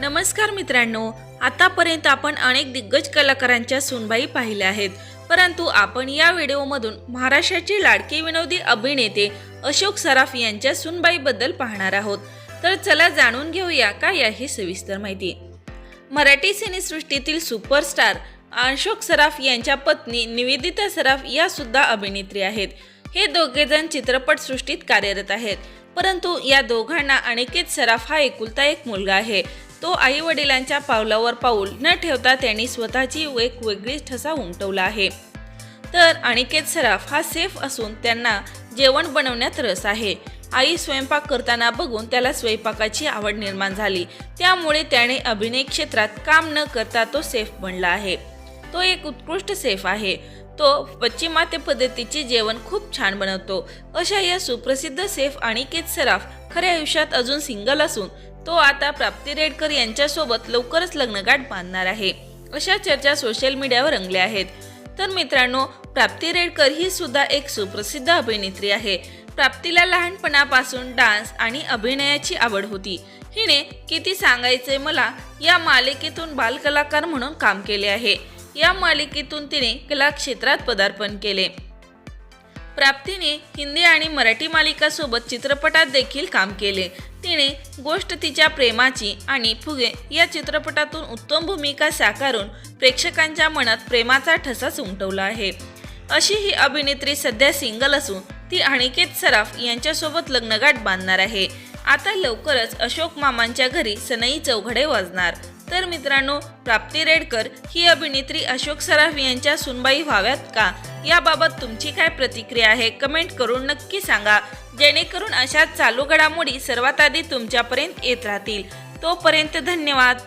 नमस्कार मित्रांनो आतापर्यंत आपण अनेक दिग्गज कलाकारांच्या सुनबाई पाहिल्या आहेत. परंतु आपण या व्हिडिओमधून महाराष्ट्राचे लाडके विनोदी अभिनेते अशोक सराफ यांच्या सुनबाईबद्दल पाहणार आहोत. तर चला जाणून घेऊया काय आहे सविस्तर माहिती. मराठी सिनेसृष्टीतील सुपरस्टार अशोक सराफ यांच्या पत्नी निवेदिता सराफ या सुद्धा अभिनेत्री आहेत. हे दोघेजण चित्रपटसृष्टीत कार्यरत आहेत. परंतु या दोघांना अनिकेत सराफ हा एकुलता एक मुलगा आहे. तो आई वडिलांच्या पावलावर पाऊल न ठेवता त्यांनी स्वतःची एक वेगळी ठसा उमटवला आहे. तर अनिकेत सराफ हा सेफ असून त्यांना जेवण बनवण्यात रस आहे. आई स्वयंपाक करताना बघून त्याला स्वयंपाकाची आवड निर्माण झाली. त्यामुळे त्याने अभिनय क्षेत्रात काम न करता तो सेफ बनला आहे. तो एक उत्कृष्ट सेफ आहे. तो पश्चिमात्य पद्धतीचे जेवण खूप छान बनवतो. अशा या सुप्रसिद्ध सेफ अनिकेत सराफ खऱ्या आयुष्यात अजून सिंगल असून तो आता प्राप्ती रेडकर यांच्यासोबत लवकरच लग्नगाठ बांधणार आहे. अशा चर्चा सोशल मीडियावर रंगल्या आहेत. तर मित्रांनो प्राप्ती रेडकर ही सुद्धा एक सुप्रसिद्ध अभिनेत्री आहे. प्राप्तीला लहानपणापासून डान्स आणि अभिनयाची आवड होती. हिने किती सांगायचे मला या मालिकेतून बालकलाकार म्हणून काम केले आहे. या मालिकेतून तिने कला क्षेत्रात पदार्पण केले. प्राप्तीने हिंदी आणि मराठी मालिकासोबत चित्रपटात देखील काम केले. तिने गोष्ट तिच्या प्रेमाची आणि फुगे या चित्रपटातून उत्तम भूमिका साकारून प्रेक्षकांच्या मनात प्रेमाचा ठसाच उमटवला आहे. अशी ही अभिनेत्री सध्या सिंगल असून ती अनिकेत सराफ यांच्यासोबत लग्नगाठ बांधणार आहे. आता लवकरच अशोक मामांच्या घरी सनई चौघडे वाजणार. तर मित्रांनो प्राप्ती रेडकर ही अभिनेत्री अशोक सराफ यांच्या सुनबाई व्हाव्यात का? याबाबत तुमची काय प्रतिक्रिया आहे? कमेंट करून नक्की सांगा. जेणेकरून अशा चालू घडामोडी सर्वात आधी तुमच्यापर्यंत येत राहतील. तोपर्यंत धन्यवाद.